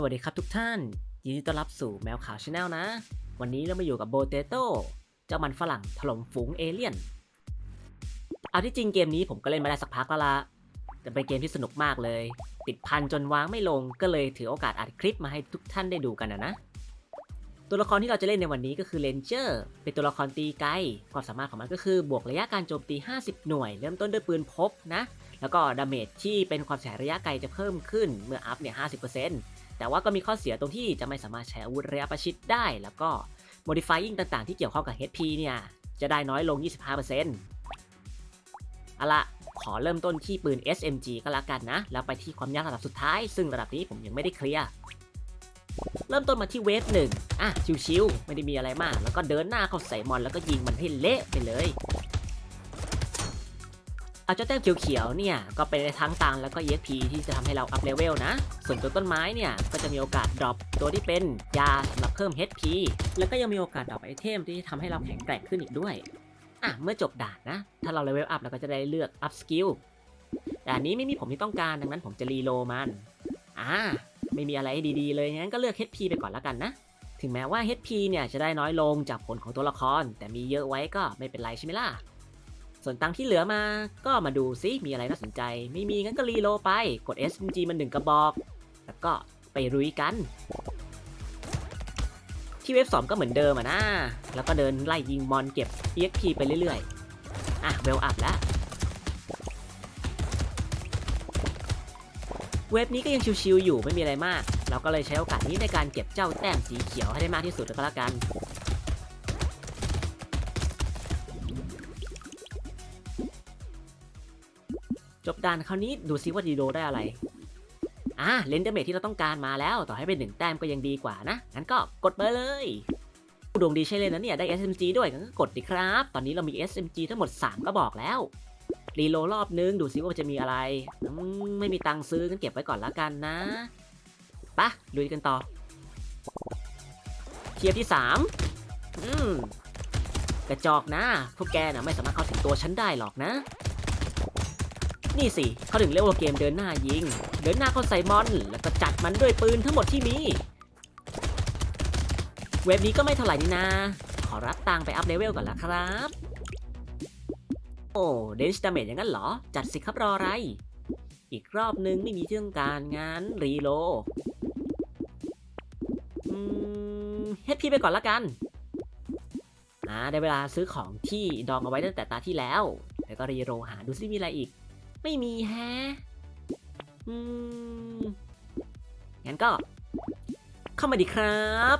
สวัสดีครับทุกท่าน ยินดีต้อนรับสู่แมวขาวชาแนลนะ วันนี้เรามาอยู่กับโบเตโต้เจ้ามันฝรั่งถล่มฝูงเอเลี่ยน เอาที่จริงเกมนี้ผมก็เล่นมาได้สักพักแล้วละแต่เป็นเกมที่สนุกมากเลย ติดพันจนวางไม่ลงก็เลยถือโอกาสอัดคลิปมาให้ทุกท่านได้ดูกันนะนะ ตัวละครที่เราจะเล่นในวันนี้ก็คือเลนเจอร์เป็นตัวละครตีไกลความสามารถของมันก็คือบวกระยะการโจมตี 50 หน่วย เริ่มต้นด้วยปืนพกนะ แล้วก็ดาเมจที่เป็นความเสียหายระยะไกลจะเพิ่มขึ้นเมื่ออัพเนี่ย50% แต่ว่าก็มีข้อเสียตรงที่จะไม่สามารถใช้อาวุธระยะประชิดได้ แล้วก็ modifying ต่างๆ ที่เกี่ยวข้องกับ HP เนี่ย จะได้น้อยลง 25%เอาละขอเริ่มต้นที่ปืน SMG ก็แล้วกันนะ แล้วไปที่ความยากระดับสุดท้าย ซึ่งระดับนี้ผมยังไม่ได้เคลียร์ เริ่มต้นมาที่เวฟหนึ่งอะ ชิวๆ ไม่ได้มีอะไรมาก แล้วก็เดินหน้าเข้าใส่มอนแล้วก็ยิงมันให้เละไปเลย เอาเจ้าแต้มเขียวๆเนี่ยก็เป็นในทั้งตังแล้วก็ EXP ที่จะทำให้เราอัพเลเวลนะ ส่วนตัวต้นไม้เนี่ยก็จะมีโอกาสดรอปตัวที่เป็นยาสำหรับเพิ่ม HP แล้วก็ยังมีโอกาสดรอปไอเทมที่ทำให้เราแข็งแกร่งขึ้นอีกด้วยอะเมื่อจบด่านนะ ถ้าเราเลเวลอัพเราก็จะได้เลือกอัพสกิลด่านนี้ไม่มีผมที่ต้องการดังนั้นผมจะรีโลมันอ่าไม่มีอะไรดีๆ เลยงั้นก็เลือก HP ไปก่อนแล้วกันนะถึงแม้ว่า HP เนี่ยจะได้น้อยลงจากผลของตัวละคร แต่มีเยอะไว้ก็ไม่เป็นไรใช่ไหมล่ะ ส่วนตังที่เหลือมาก็มาดูซิมีอะไรน่าสนใจ ไม่มีงั้นก็รีโลไปกด SMG มันหนึ่งกระบอก แล้วก็ไปรุยกัน ที่เว็บ2ก็เหมือนเดิมอะนะ แล้วก็เดินไล่ยิงมอนเก็บ EXP ไปเรื่อยๆ อะเวลอัพแล้ว เว็บนี้ก็ยังชิวๆอยู่ไม่มีอะไรมาก เราก็เลยใช้โอกาสนี้ในการเก็บเจ้าแต้มสีเขียวให้ได้มากที่สุดก็แล้วกัน ด่านคราวนี้ดูซิว่าดีโดได้อะไรอ่าเลนเดอร์เมทที่เราต้องการมาแล้วต่อให้เป็นหนึ่งแต้มก็ยังดีกว่านะ งั้นก็กดไปเลยดวงดีใช่เลยนะเนี่ยได้ SMG ด้วยงั้นก็กดดิครับ ตอนนี้เรามี SMG ทั้งหมด 3 ก็บอกแล้วรีโลรอบนึงดูซิว่าจะมีอะไรมไม่มีตังค์ซื้องั้นเก็บไว้ก่อนละกันนะปะลุยกันต่อเทียร์ที่ 3 อืมกระจอกนะ พวกแกน่ะไม่สามารถเข้าถึงตัวฉันได้หรอกนะ นี่สิเขาถึงเรียกว่าเกมเดินหน้ายิง เดินหน้าเข้าใส่มอน แล้วก็จัดมันด้วยปืนทั้งหมดที่มี เว็บนี้ก็ไม่เท่าไหร่นี่นะ ขอรับตังไปอัพเลเวลก่อนละครับ โอ้เดนส์ดาเมจอย่างนั้นเหรอ จัดสิครับรออะไร อีกรอบนึงไม่มีที่ต้องการงานรีโลอืมเฮดพีไปก่อนละกันอ่าได้เวลาซื้อของที่ดองเอาไว้ตั้งแต่ตาที่แล้ว แล้วก็รีโรหาดูซิมีอะไรอีก ไม่มีแฮะ อืม งั้นก็ เข้ามาดีครับ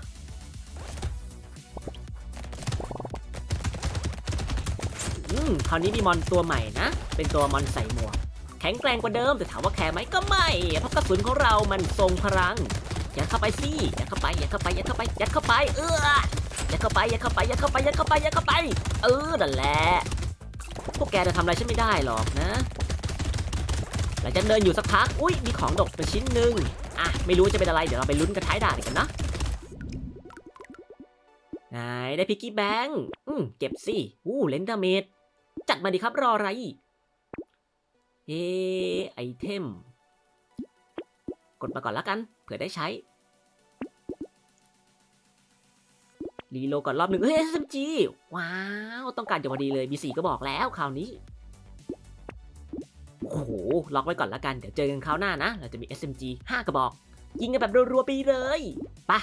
อืม คราวนี้มีมอนตัวใหม่นะ เป็นตัวมอนใส่หมวก แข็งแกร่งกว่าเดิมแต่ถามว่าแข็งไหมก็ไม่ เพราะกระสุนของเรามันทรงพลังยัดเข้าไปสิยัดเข้าไปยัดเข้าไปยัดเข้าไปยัดเข้าไป เออยัดเข้าไปยัดเข้าไปยัดเข้าไปยัดเข้าไปยัดเข้าไป เออ นั่นแหละ พวกแกจะทำอะไรฉันไม่ได้หรอกนะ ลังจากเดินอยู่สักพัก อุ้ยมีของดกไปชิ้นหนึ่งอะ ไม่รู้จะเป็นอะไร เดี๋ยวเราไปลุ้นกันท้ายด่านกันนะไหนได้พิกกี้แบงค์อืมเก็บสิ อู้เลนดาเมดจัดมาดิครับรออะไร เอไอเทม กดมาก่อนแล้วกัน เผื่อได้ใช้ รีโลก่อนรอบหนึ่งเฮ้ย SMG ว้าว ต้องการอยู่พอดีเลย มีสี่ก็บอกแล้วคราวนี้ โอ้โห ล็อกไว้ก่อนละกัน เดี๋ยวเจอกันคราวหน้านะ เราจะมี SMG 5 กระบอก ยิงกันแบบรัวๆไปเลยไปะ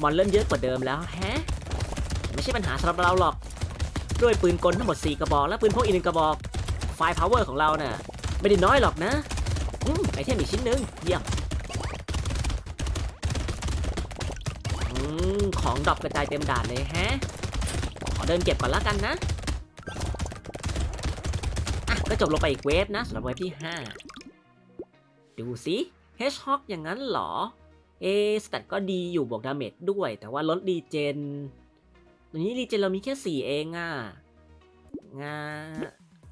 มอนเริ่มเยอะกว่าเดิมแล้วแฮะ ไม่ใช่ปัญหาสำหรับเราหรอก ด้วยปืนกลทั้งหมด 4 กระบอก และปืนพกอีกหนึ่งกระบอก ไฟพาวเวอร์ของเราเน่ะ ไม่ได้น้อยหรอกนะ อืมไอเทมอีกชิ้นหนึ่งเยี่ยม อืม ของดรอปกระจายเต็มด่านเลยแฮะ ขอเดินเก็บก่อนละกันนะ อะ ก็จบลงไปอีกเวฟนะสำหรับเวฟที่ 5 ดูสิเฮชฮอกอย่างนั้นเหรอ เอสแตทก็ดีอยู่บวกดาเมจด้วย แต่ว่าลดรีเจนตัวนี้รีเจนเรามีแค่ 4 เองอะงา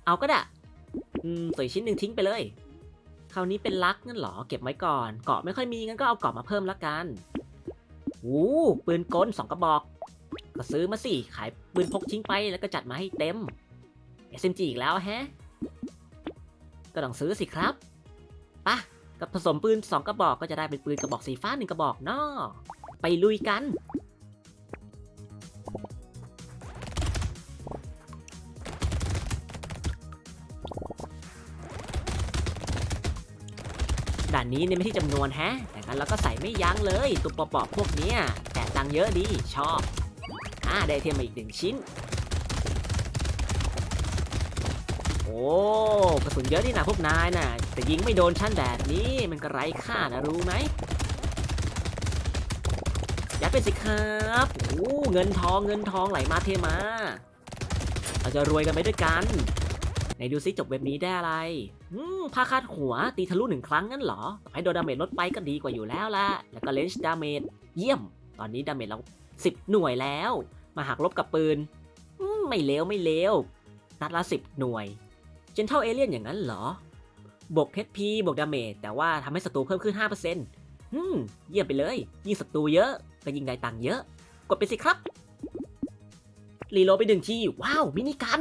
เอาก็ได้อืมตัวชิ้นหนึ่งทิ้งไปเลย คราวนี้เป็นลักงั้นเหรอ เก็บไว้ก่อน เกาะไม่ค่อยมีงั้นก็เอาเกาะมาเพิ่มละกัน หูปืนกลสองกระบอก ก็ซื้อมาสิ ขายปืนพกทิ้งไปแล้วก็จัดมาให้เต็ม SMG อีกแล้วแฮะ ก็ต้องซื้อสิครับปะกับผสมปืน 2 กระบอกก็จะได้เป็นปืนกระบอกสีฟ้าหนึ่งกระบอกเนาะไปลุยกันานนี้เนี่ยไม่ที่จำนวนแฮะ แต่งั้นเราก็ใส่ไม่ยั้งเลยตัวปอบๆพวกเนี้ยแต่ตังเยอะดีชอบอ่าได้เทียมมาอีกหนึ่งชิ้น โอ้กระสุนเยอะนี่นะพวกนายน่ะ แต่ยิงไม่โดนชั้นแบบนี้มันก็ไร้ค่านะรู้ไหมยัดไปสิครับโอ้เงินทองเงินทองไหลมาเทมา เราจะรวยกันไปด้วยกัน นดูซิจบเว็บนี้ได้อะไรอืมผ้าคาดหัวตีทะลุหนึ่งครั้งงั้นเหรอให้โดนดาเมจลดไปก็ดีกว่าอยู่แล้วละแล้วก็เลนจ์ดาเมจเยี่ยม ตอนนี้ดาเมจเรา10หน่วยแล้ว มาหักลบกับปืนอืมไม่เลวไม่เลวนัดละ10หน่วยเจนเท่าเอเลี่ยนอย่างนั้นเหรอ บวก HP บวกดาเมจแต่ว่าทำให้ศัตรูเพิ่มขึ้น 5%อืมเยี่ยมไปเลย ยิ่งศัตรูเยอะก็ยิ่งได้ตังค์เยอะ กดไปสิครับ รีโลไปหนึ่งที ว้าว มินิกัน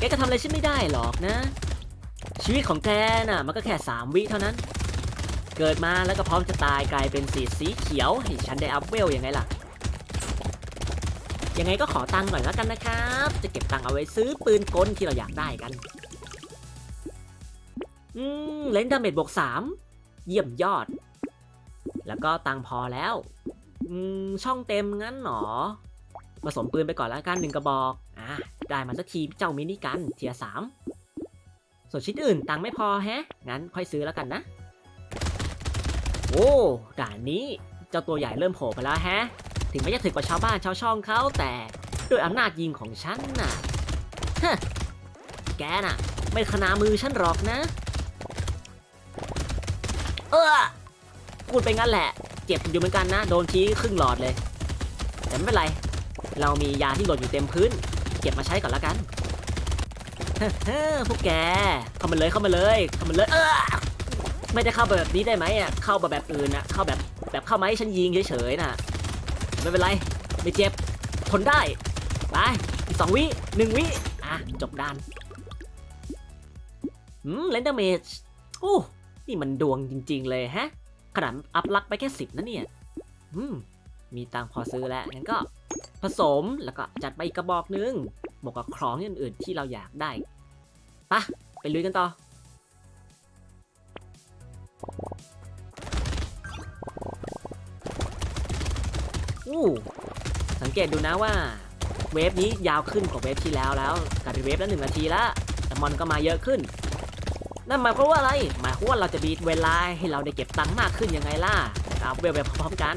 แกก็ทำอะไรฉันไม่ได้หรอกนะ ชีวิตของแกน่ะ มันก็แค่สามวิเท่านั้น เกิดมาแล้วก็พร้อมจะตายกลายเป็นสีสีเขียวให้ฉันได้อัพเวลยังไงล่ะ ยังไงก็ขอตังค์หน่อยแล้วกันนะครับ จะเก็บตังค์เอาไว้ซื้อปืนกลที่เราอยากได้กัน อืมเลนดาเมจบวกสามเยี่ยมยอด แล้วก็ตังค์พอแล้ว อืมช่องเต็มงั้นหรอผสมปืนไปก่อนแล้วกันหนึ่งกระบอก อะ ได้มาสักทีเจ้ามินิกันเทียสามส่วนชิ้นอื่นตังไม่พอแฮะ งั้นค่อยซื้อแล้วกันนะ โอ้ด่านนี้เจ้าตัวใหญ่เริ่มโผล่ไปแล้วแฮะ ถึงแม้จะถึกกว่าชาวบ้านชาวช่องเขาแต่ด้วยอำนาจยิงของฉันน่ะฮะแกน่ะ ไม่ขนามือฉันหรอกนะ เออพูดไปงั้นแหละ เจ็บอยู่เหมือนกันนะ โดนชี้ครึ่งหลอดเลย แต่ไม่เป็นไร เรามียาที่หล่นอยู่เต็มพื้น เก็บมาใช้ก่อนละกันพวกแก เข้ามาเลยเข้ามาเลยเข้ามาเลยเออไม่ได้เข้าแบบนี้ได้ไหมอะเข้าแบบแบบอื่นอะเข้าแบบแบบเข้ามาให้ฉันยิงเฉยๆน่ะไม่เป็นไรไม่เจ็บทนได้ไปอีกสองวิหนึ่งวิอะจบด้านอืมเลนเดอร์เมจโอ้นี่มันดวงจริง ๆ เลยฮะ ขนาดอัพลักไปแค่สิบนะเนี่ย อืม มีตังพอซื้อแล้วงั้นก็ ผสมแล้วก็จัดไปอีกกระบอกนึงบวกกับของอื่นๆที่เราอยากได้ปะไปลุยกันต่อ อู้สังเกตดูนะว่า เวฟนี้ยาวขึ้นกว่าเวฟที่แล้วแล้วกลายเป็นเวฟละหนึ่งนาทีละแต่มอนก็มาเยอะขึ้น นั่นหมายความว่าอะไร หมายความว่าเราจะบีทเวลาให้เราได้เก็บตังค์มากขึ้นยังไงล่ะ เอัพเวลไปพร้อมๆกัน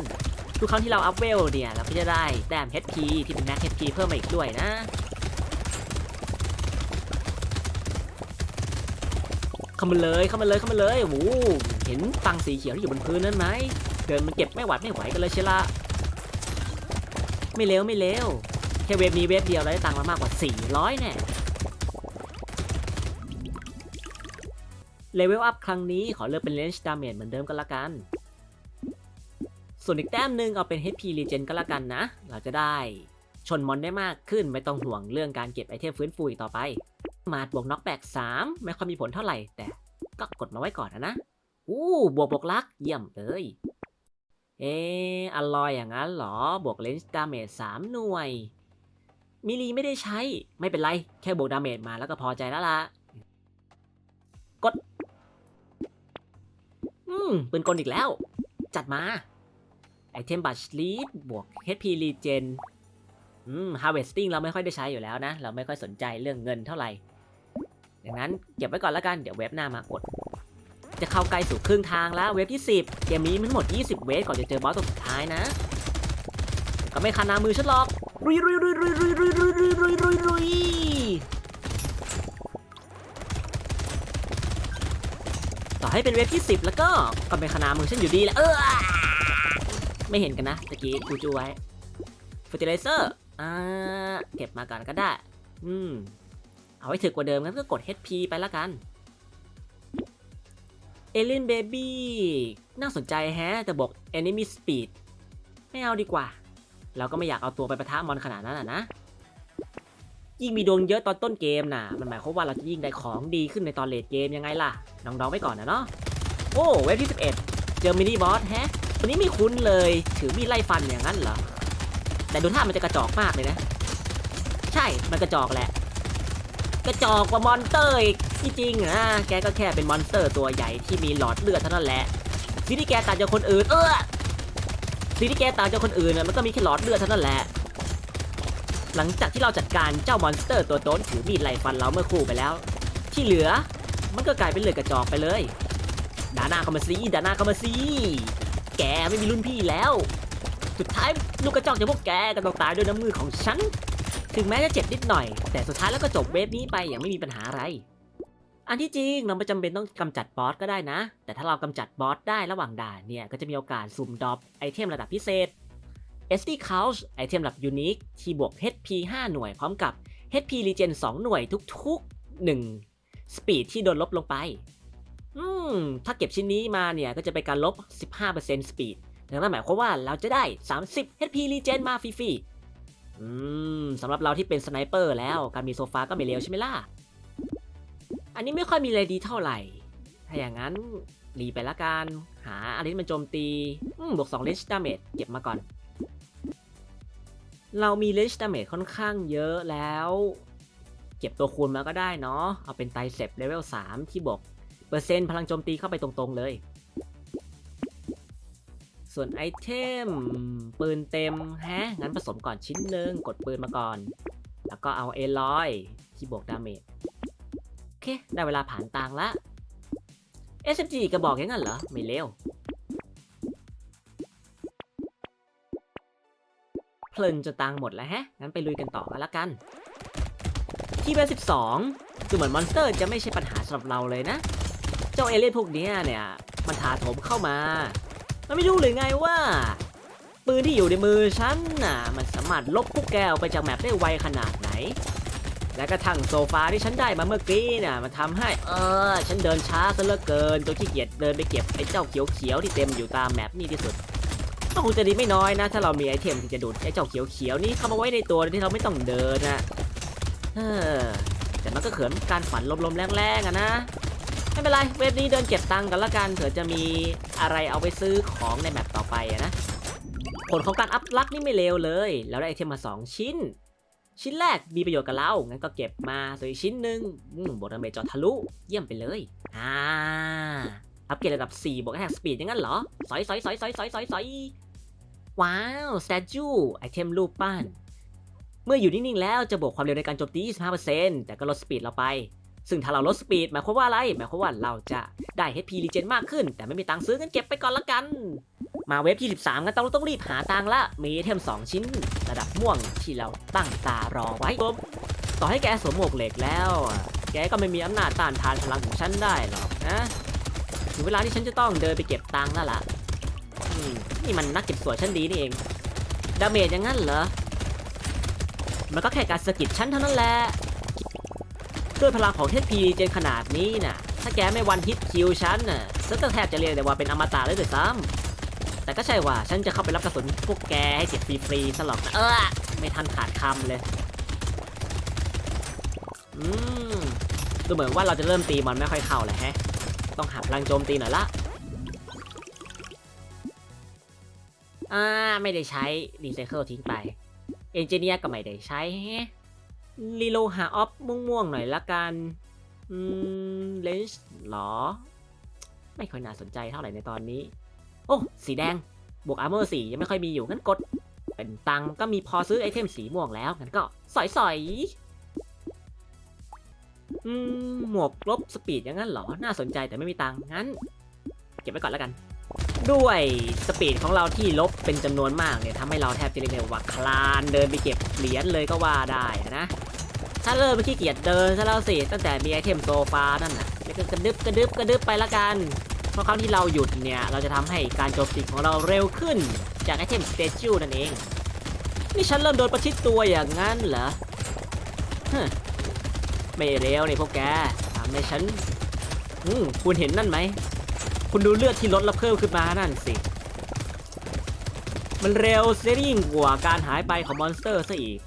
ทุกครั้งที่เราอัพเวลเนี่ยเราก็จะได้แต้ม HP ที่เป็นแม็ก HP เพิ่มมาอีกด้วยนะเข้ามาเลยเข้ามาเลยเข้ามาเลยโอ้โหเห็นตังสีเขียวที่อยู่บนพื้นนั้นไหมเดินมันเก็บไม่หวัดไม่ไหวกันเลยเชียวละไม่เลวไม่เลวแค่เวฟนี้เวฟเดียวเราได้ตังค์มามากกว่า 400แน่เลเวลอัพครั้งนี้ขอเลือกเป็นเลนจ์ดาเมจเหมือนเดิมกันละกัน ส่วนอีกแต้มหนึ่งเอาเป็น HP Regen ก็แล้วกันนะ เราจะได้ชนมอนได้มากขึ้นไม่ต้องห่วงเรื่องการเก็บไอเทมฟื้นฟูอีกต่อไป มาดบวกน็อกแบก3 ไม่ค่อยมีผลเท่าไหร่ แต่ก็กดมาไว้ก่อนนะนะอู้บวกบวกลักเยี่ยมเลย เอออลอยอย่างนั้นเหรอ บวกเลนส์ดาเมจ3หน่วย มิลีไม่ได้ใช้ไม่เป็นไร แค่บวกดาเมจมาแล้วก็พอใจแล้วล่ะ กด อืมปืนกลอีกแล้ว จัดมา ไอเทมบัตสลีปบวก HP Regen อืม Harvesting เราไม่ค่อยได้ใช้อยู่แล้วนะ เราไม่ค่อยสนใจเรื่องเงินเท่าไหร่ดังนั้นเก็บไว้ก่อนแล้วกัน เดี๋ยวเว็บหน้ามากด จะเข้าใกล้สู่ครึ่งทางแล้วเว็บที่ 10 เกมนี้มันหมด 20 เวฟก่อนจะเจอบอสตัวสุดท้ายนะ ก็ไม่คานามือฉันหรอกรุยรุยรุยรุยรุยรุยรุยรุยรุยรุยต่อให้เป็นเว็บที่ 10 แล้วก็ก็ไม่คานามือฉันอยู่ดีแหละเออ ไม่เห็นกันนะตะกี้กูจูไว้ฟอร์ติไลเซอร์อ่าเก็บมาก่อนก็ได้ อืม เอาไว้ถึกกว่าเดิมงั้นก็กด HP ไปละกันเอลินเบบี้น่าสนใจแฮะ แต่บอก Enemy Speed ไม่เอาดีกว่า เราก็ไม่อยากเอาตัวไปประทะมอนขนาดนั้นอะนะ ยิ่งมีดวงเยอะตอนต้นเกมน่ะมันหมายความว่าเราจะยิ่งได้ของดีขึ้นในตอนเลดเกมยังไงล่ะ น้องๆไว้ก่อนนะเนาะโอ้เว็บที่ 11 เจอมินิบอสแฮะ วันนี้ไม่คุ้นเลย ถือมีดไล่ฟันอย่างนั้นเหรอ แต่ดูท่ามันจะกระจอกมากเลยนะ ใช่ มันกระจอกแหละ กระจอกกว่ามอนเตอร์อีกที่จริงนะแกก็แค่เป็นมอนสเตอร์ตัวใหญ่ที่มีหลอดเลือดเท่านั้นแหละสิ่งที่แกต่างจากคนอื่น เออสิ่งที่แกต่างจากคนอื่นนะมันก็มีแค่หลอดเลือดเท่านั้นแหละ หลังจากที่เราจัดการเจ้ามอนสเตอร์ตัวโต้นถือมีดไล่ฟันเราเมื่อครู่ไปแล้ว ที่เหลือมันก็กลายเป็นเลือดกระจอกไปเลยดาหน้าเข้ามาซีดาหน้าเข้ามาซี แกไม่มีรุ่นพี่แล้ว สุดท้ายลูกกระจอกจากพวกแกก็ต้องตายด้วยน้ำมือของฉัน ถึงแม้จะเจ็บนิดหน่อย แต่สุดท้ายแล้วก็จบเวฟนี้ไปอย่างไม่มีปัญหาอะไร อันที่จริงเราไม่จำเป็นต้องกำจัดบอสก็ได้นะ แต่ถ้าเรากำจัดบอสได้ระหว่างด่านเนี่ยก็จะมีโอกาสสุ่มดรอปไอเทมระดับพิเศษ SD Couch ไอเทมระดับยูนิคที่บวก HP 5 หน่วยพร้อมกับ HP Regen 2 หน่วยทุกๆ 1 Speed ที่โดนลบลงไป อืม ถ้าเก็บชิ้นนี้มาเนี่ยก็จะเป็นการลบ 15% Speed นั่นหมายความว่าเราจะได้ 30 HP Regen มาฟรีๆ อืมสำหรับเราที่เป็นสไนเปอร์แล้วการมีโซฟาก็ไม่เลวใช่ไหมล่ะ อันนี้ไม่ค่อยมีอะไรดีเท่าไหร่ ถ้าอย่างนั้นรีไปละกัน หาอะไรที่มันโจมตี อืมบวก2 range damage เก็บมาก่อน เรามี range damage ค่อนข้างเยอะแล้ว เก็บตัวคูณมาก็ได้เนาะ เอาเป็นไตเซปเลเวล3ที่บวก ปอร์เซ็นต์พลังโจมตีเข้าไปตรงๆเลย ส่วนไอเทมปืนเต็มฮะ งั้นผสมก่อนชิ้นหนึ่งกดปืนมาก่อน แล้วก็เอาเอลอยที่บวกดาเมจโอเค ได้เวลาผ่านตางละ SMG กระบอกอย่างนั้นเหรอ ไม่เลวเพลินจะตังหมดแล้วฮะ งั้นไปลุยกันต่อกันละกัน ที่เบล12ดูเหมือนมอนสเตอร์จะไม่ใช่ปัญหาสำหรับเราเลยนะ เจ้าเอเลี่ยนพวกเนี้ยเนี่ย มันถาโถมเข้ามา มันไม่รู้หรือไงว่า ปืนที่อยู่ในมือฉันน่ะ มันสามารถลบพวกแกออกไปจากแมปได้ไวขนาดไหน และกระทั่งโซฟาที่ฉันได้มาเมื่อกี้น่ะ มันทำให้ เออ ฉันเดินช้าซะเหลือเกินจนขี้เกียจเดินไปเก็บไอ้เจ้าเขียวๆที่เต็มอยู่ตามแมปนี่ที่สุดก็คงจะดีไม่น้อยนะ ถ้าเรามีไอเทมที่จะดูดไอ้เจ้าเขียวๆนี่เข้ามาไว้ในตัวโดยที่เราไม่ต้องเดินนะเออแต่มันก็เขินการฝันลมๆแรงๆอะนะ ไม่เป็นไร เว็บนี้เดินเก็บตังค์กันละกันเผื่อจะมีอะไรเอาไปซื้อของในแมปต่อไปนะ ผลของการอัพลักนี่ไม่เลวเลย แล้วได้ไอเทมมา 2 ชิ้น ชิ้นแรกมีประโยชน์กับเรา งั้นก็เก็บมาส่วนอีกชิ้นหนึ่งบวกดาเมจจอทะลุ เยี่ยมไปเลย อ่า อัพเกรดระดับ 4 บวกแท็กสปีดอย่างนั้นเหรอ สอยสอยสอยสอยสอยสอยสอยว้าวสเตจูไอเทมรูปปั้น เมื่ออยู่นิ่งๆแล้วจะบวกความเร็วในการโจมตี 25%แต่ก็ลดสปีดเราไป ซึ่งถ้าเราลดสปีดหมายความว่าอะไร หมายความว่าเราจะได้ HP Regen มากขึ้น แต่ไม่มีตังค์ซื้อกันเก็บไปก่อนละกัน มาเว็บที่ 13 กันต้องต้องรีบหาตังค์ละ มีไอเทม 2 ชิ้น ระดับม่วงที่เราตั้งตารอไว้ปุ๊บต่อให้แกสวมหมวกเหล็กแล้ว แกก็ไม่มีอำนาจต้านทานพลังของฉันได้หรอกนะถึงเวลาที่ฉันจะต้องเดินไปเก็บตังค์แล้วล่ะนี่มันนักเก็บสวยชั้นดีนี่เอง ดาเมจอย่างนั้นเหรอ มันก็แค่การสะกิดฉันเท่านั้นแหละ ด้วยพลังของเทพพีเจนขนาดนี้น่ะ ถ้าแกไม่วันฮิตคิวฉันน่ะฉันก็แทบจะเรียกได้ว่าเป็นอมตะเลยด้วยซ้ำแต่ก็ใช่ว่าฉันจะเข้าไปรับกระสุนพวกแกให้เจ็บฟรีๆซะหรอกนะเออไม่ทันขาดคำเลย อืมดูเหมือนว่าเราจะเริ่มตีมันไม่ค่อยเข้าเลยแฮะ ต้องหาพลังโจมตีหน่อยละอ่าไม่ได้ใช้รีไซเคิลทิ้งไปเอนจิเนียร์ก็ไม่ได้ใช้แฮะ รีโลหาออฟม่วงๆหน่อยละกัน อืม เลนส์หรอ ไม่ค่อยน่าสนใจเท่าไหร่ในตอนนี้ โอ้ สีแดง บวกอาร์เมอร์สียังไม่ค่อยมีอยู่ งั้นกด เป็นตังก็มีพอซื้อไอเทมสีม่วงแล้ว งั้นก็สอยสอยๆอืม หมวกลบสปีดอย่างนั้นเหรอ น่าสนใจแต่ไม่มีตังงั้น เก็บไว้ก่อนแล้วกัน ด้วยสปีดของเราที่ลบเป็นจำนวนมากเนี่ยทำให้เราแทบจะเรียกได้ว่าคลานเดินไปเก็บเหรียญเลยก็ว่าได้นะ ถ้าเริ่มไม่ขี้เกียจเดินซะแล้วสิตั้งแต่มีไอเทมโซฟานั่นน่ะแล้วก็กระดึบกระดึบกระดึบไปละกัน เพราะครั้งที่เราหยุดเนี่ยเราจะทำให้การโจมตีของเราเร็วขึ้นจากไอเทมสเตจูนั่นเอง นี่ฉันเริ่มโดนประชิดตัวอย่างนั้นเหรอฮะไม่เร็วนี่พวกแกทำให้ฉันอืมคุณเห็นนั่นไหม คุณดูเลือดที่ลดแล้วเพิ่มขึ้นมานั่นสิ มันเร็วเสียยิ่งกว่าการหายไปของมอนสเตอร์ซะอีก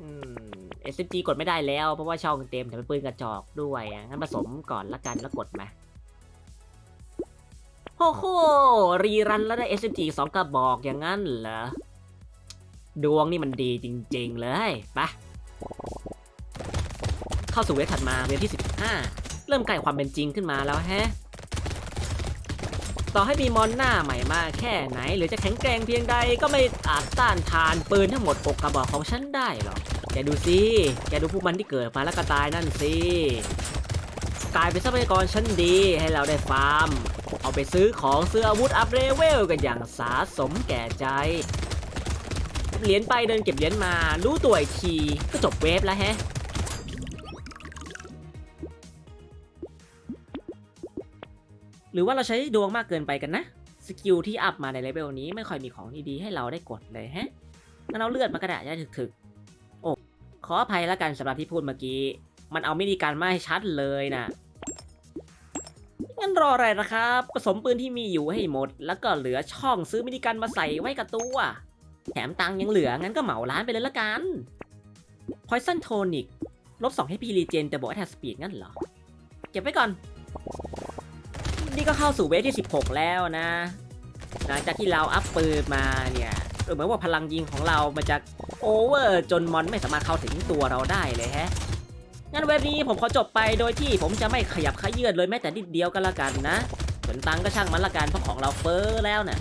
อืม SMG กดไม่ได้แล้วเพราะว่าช่องเต็มแต่เป็นปืนกระจอกด้วยอะงั้นผสมก่อนละกันแล้วกดมาโอ้โหรีรันแล้วได้ SMG สองกระบอกอย่างนั้นเหรอ ดวงนี่มันดีจริง ๆ เลยไปะเข้าสู่เวฟถัดมาเวฟที่ 15 เริ่มใกล้ความเป็นจริงขึ้นมาแล้วแฮะ ต่อให้มีมอนหน้าใหม่มาแค่ไหน หรือจะแข็งแกร่งเพียงใดก็ไม่อาจต้านทานปืนทั้งหมด6กระบอกของฉันได้หรอกแกดูสิ แกดูพวกมันที่เกิดมาแล้วก็ตายนั่นสิ กลายเป็นทรัพยากรชั้นดีให้เราได้ฟาร์ม เอาไปซื้อของซื้ออาวุธอัพเลเวลกันอย่างสาสมแก่ใจ เหรียญไปเดินเก็บเหรียญมา รู้ตัวอีกทีก็จบเวฟแล้วแฮะ รือว่าเราใช้ดวงมากเกินไปกันนะ สกิลที่อัพมาในเลเวลนี้ไม่ค่อยมีของดีๆให้เราได้กดเลยฮะงั้นเอาเลือดมากระดาษจะถึกๆ โอ้ขออภัยแล้วกันสำหรับที่พูดเมื่อกี้ มันเอามินิการมาให้ชัดเลยนะงั้นรออะไรนะครับ ผสมปืนที่มีอยู่ให้หมด แล้วก็เหลือช่องซื้อมินิการมาใส่ไว้กับตัว แถมตังค์ยังเหลือ งั้นก็เหมาร้านไปเลยละกัน Poison Tonic ลบ2 HP Regen แต่บอกว่าแทสปีดงั้นเหรอ เก็บไว้ก่อน นี่ก็เข้าสู่เวฟที่ 16 แล้วนะ หลังจากที่เราอัพปืนมาเนี่ยเหมือนว่าพลังยิงของเรามันจะโอเวอร์จนมอนไม่สามารถเข้าถึงตัวเราได้เลยฮะงั้นเว็บนี้ผมขอจบไปโดยที่ผมจะไม่ขยับขยื่นเลยแม้แต่นิดเดียวกันละกันนะส่วนตังก็ช่างมันละกันเพราะของเราเฟ้อแล้วน่ะ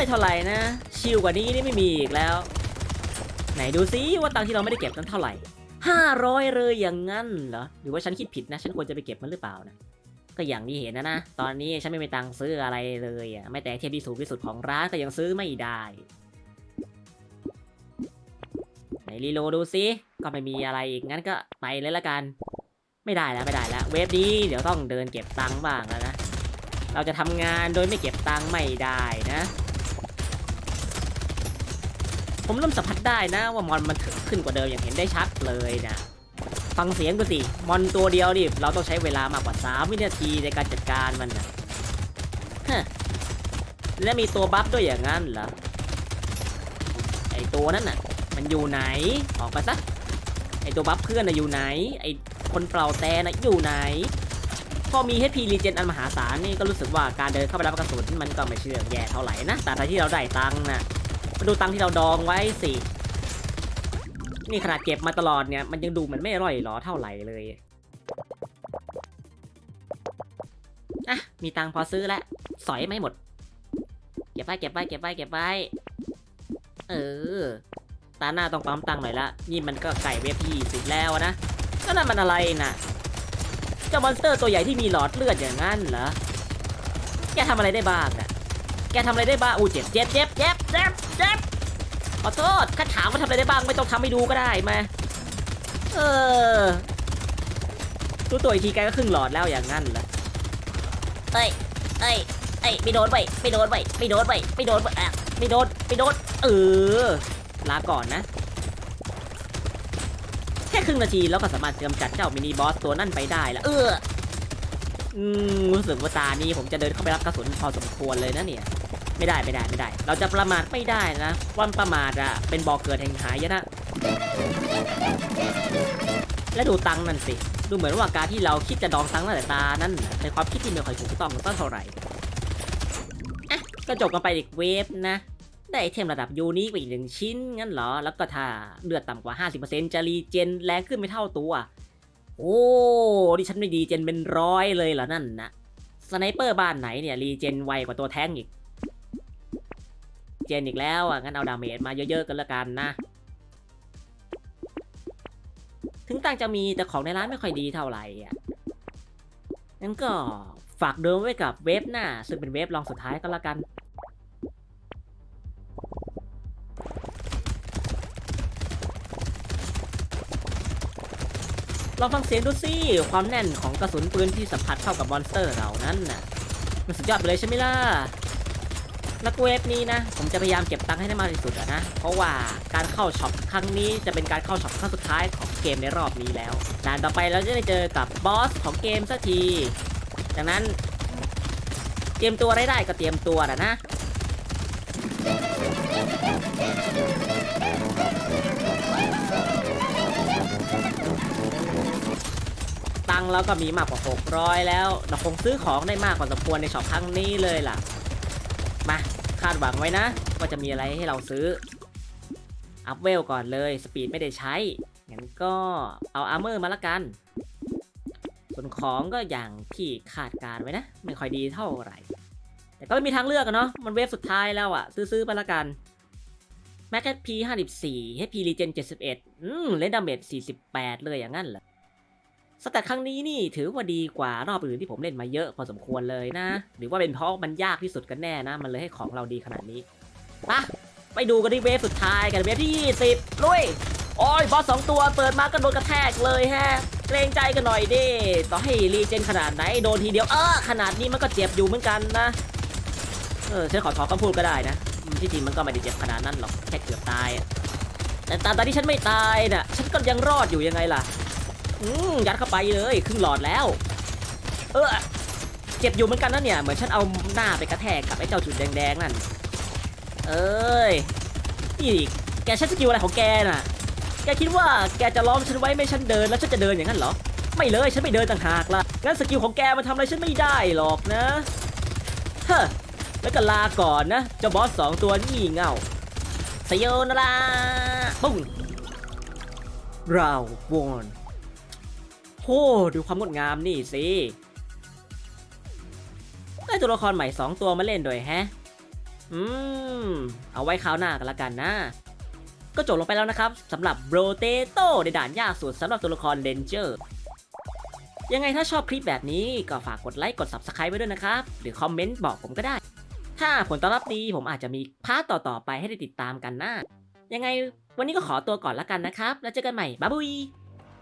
ไม่เท่าไหร่นะ ชิลกว่านี้นี่ไม่มีอีกแล้ว ไหนดูซิว่าตังค์ที่เราไม่ได้เก็บนั้นเท่าไหร่ห้าร้อยเลยอย่างงั้นเหรอ หรือว่าฉันคิดผิดนะ ฉันควรจะไปเก็บมันหรือเปล่านะ ก็อย่างที่เห็นนะนะ ตอนนี้ฉันไม่มีตังค์ซื้ออะไรเลยอะ ไม่แต่เทียบที่สูงที่สุดของร้านก็ยังซื้อไม่ได้ ไหนรีโลดดูซิ ก็ไม่มีอะไรอีก งั้นก็ไปเลยละกัน ไม่ได้แล้วไม่ได้แล้ว เวฟนี้เดี๋ยวต้องเดินเก็บตังค์บ้างแล้วนะ เราจะทำงานโดยไม่เก็บตังค์ไม่ได้นะ ผมเริ่มสัมผัสได้นะว่ามอนมันถึงขึ้นกว่าเดิมอย่างเห็นได้ชัดเลยนะฟังเสียงดูสิมอนตัวเดียวดิเราต้องใช้เวลามากกว่า 3 วินาทีในการจัดการมันนะฮะและมีตัวบัฟด้วยอย่างนั้นเหรอไอตัวนั้นน่ะ มันอยู่ไหนออกไปซะไอตัวบัฟเพื่อนน่ะอยู่ไหน ไอคนเปล่าแต่น่ะอยู่ไหนพอมี HP Regen อันมหาศาลนี่ก็รู้สึกว่าการเดินเข้าไปรับกระสุนมันก็ไม่เชื่องแย่เท่าไหร่นะแต่ถ้าที่เราได้ตังค์น่ะ ดูตังที่เราดองไว้สิ นี่ขนาดเก็บมาตลอดเนี่ย มันยังดูเหมือนไม่อร่อยหรอเท่าไหร่เลยอะมีตังพอซื้อแล้วสอยไม่หมด เก็บไว้เก็บไว้เก็บไว้เก็บไว้เออ ตาหน้าต้องปั๊มตังหน่อยละ นี่มันก็ไก่เวฟที่สิบแล้วนะก็นั่นมันอะไรน่ะเจ้ามอนสเตอร์ตัวใหญ่ที่มีหลอดเลือดอย่างนั้นเหรอ แกทำอะไรได้บ้างอะแกทำอะไรได้บ้างอู้เจ็บเจ็บเจ็บเจ็บเจ็บ เจ็บขอโทษข้าถามว่าทำอะไรได้บ้างไม่ต้องทำให้ดูก็ได้มาเออรู้ตัวอีกทีแกก็ครึ่งหลอดแล้วอย่างนั้นเหรอเอ้ยเอ้ยเอ้ยไม่โดนไปไม่โดนไปไม่โดนไปไม่โดนไปอะไม่โดนไม่โดนเออลาก่อนนะ แค่ครึ่งนาทีแล้วก็สามารถกำจัดเจ้ามินิบอสตัวนั่นไปได้แล้วเอออืมรู้สึกว่าตานี้ผมจะเดินเข้าไปรับกระสุนพอสมควรเลยนะเนี่ย ไม่ได้ไม่ได้ไม่ได้ เราจะประมาทไม่ได้นะวันประมาทอะเป็นบ่อเกิดแห่งหายนะ และดูตังนั่นสิดูเหมือนว่าการที่เราคิดจะดองตังตั้งแต่ตานั่นน่ะเป็นความคิดที่ไม่ค่อยถูกต้องตั้งเท่าไหร่อะก็จบกันไปอีกเวฟนะ ได้ไอเทมระดับยูนิคไปอีกหนึ่งชิ้นงั้นเหรอ แล้วก็ถ้าเลือดต่ำกว่า 50%จะรีเจนแรงขึ้นไม่เท่าตัว โอ้ดิฉันไม่ดีเจนเป็นร้อยเลยเหรอนั่นนะสไนเปอร์บ้านไหนเนี่ยรีเจนไวกว่าตัวแท้งอีก เจนอีกแล้วอะงั้นเอาดาเมจมาเยอะๆกันละกันนะ ถึงตังจะมีแต่ของในร้านไม่ค่อยดีเท่าไหร่อะงั้นก็ฝากเดิมไว้กับเว็บหน้า ซึ่งเป็นเว็บรองสุดท้ายก็แล้วกัน ลองฟังเสียงดูสิความแน่นของกระสุนปืนที่สัมผัสเข้ากับมอนสเตอร์เรานั้นน่ะ มันสุดยอดไปเลยใช่ไหมล่ะ แล้วเว็บนี้นะ ผมจะพยายามเก็บตังค์ให้ได้มากที่สุดนะ เพราะว่าการเข้าช็อปครั้งนี้จะเป็นการเข้าช็อปครั้งสุดท้ายของเกมในรอบนี้แล้วด่านต่อไปเราจะได้เจอกับบอสของเกมสักทีดังนั้น เตรียมตัวอะไรได้ก็เตรียมตัวนะนะตังค์เราก็มีมากกว่า 600 แล้วเราคงซื้อของได้มากกว่าสมควรในช็อปครั้งนี้เลยล่ะ คาดหวังไว้นะ ว่าจะมีอะไรให้เราซื้อ อัพเวลก่อนเลยสปีดไม่ได้ใช้ งั้นก็เอาอาร์เมอร์มาละกัน ส่วนของก็อย่างที่คาดการไว้นะ ไม่ค่อยดีเท่าไหร่ แต่ก็มีทางเลือกอะเนาะมันเวฟสุดท้ายแล้วอะซื้อๆไปละกันแม็ก HP 54 HP Regen 71อืมเลนดาเมจ48เลยอย่างนั้นเหรอ สแตทครั้งนี้นี่ถือว่าดีกว่ารอบอื่นที่ผมเล่นมาเยอะพอสมควรเลยนะ หรือว่าเป็นเพราะมันยากที่สุดกันแน่นะ มันเลยให้ของเราดีขนาดนี้ปะไปดูกันที่เวฟสุดท้ายกันเวฟที่ 20 ลุย โอ้ยบอสสองตัวเปิดมาก็โดนกระแทกเลยฮะ เกรงใจกันหน่อยดิต่อให้รีเจนขนาดไหนโดนทีเดียวเออขนาดนี้มันก็เจ็บอยู่เหมือนกันนะ เออฉันขอถอนคำพูดก็ได้นะที่จริงมันก็ไม่ได้เจ็บขนาดนั้นหรอกแค่เกือบตายแต่ตามตอนที่ฉันไม่ตายน่ะฉันก็ยังรอดอยู่ยังไงล่ะ อืมยัดเข้าไปเลยครึ่งหลอดแล้ว เออเจ็บอยู่เหมือนกันนะเนี่ย เหมือนฉันเอาหน้าไปกระแทกกับไอ้เจ้าจุดแดงๆนั่น เอ้ยนี่แกใช้สกิลอะไรของแกน่ะ แกคิดว่าแกจะล้อมฉันไว้ไม่ฉันเดินแล้วฉันจะเดินอย่างนั้นเหรอ ไม่เลยฉันไม่เดินต่างหากล่ะงั้นสกิลของแกมันทำอะไรฉันไม่ได้หรอกนะ เฮ้อแล้วก็ลาก่อนนะเจ้าบอสสองตัวนี่เง่าสยนาราปุ้งเราวอน หดูความงดงามนี่สิได้ตัวละครใหม่ 2 ตัวมาเล่นโดวยแฮะ อืม เอาไว้คราวหน้ากันละกันนะ ก็จบลงไปแล้วนะครับสำหรับโบรเตโตในด่านยากสุดสำหรับตัวละครเ a นเจอร์ยังไงถ้าชอบคลิปแบบนี้ก็ฝากกดไลค์กด Subscribe ไว้ด้วยนะครับ หรือคอมเมนต์บอกผมก็ได้ ถ้าผลตอบรับดีผมอาจจะมีพาร์ตต่อๆไปให้ได้ติดตามกันนะยังไงวันนี้ก็ขอตัวก่อนละกันนะครับ แล้วเจอกันใหม่บ๊ายบาย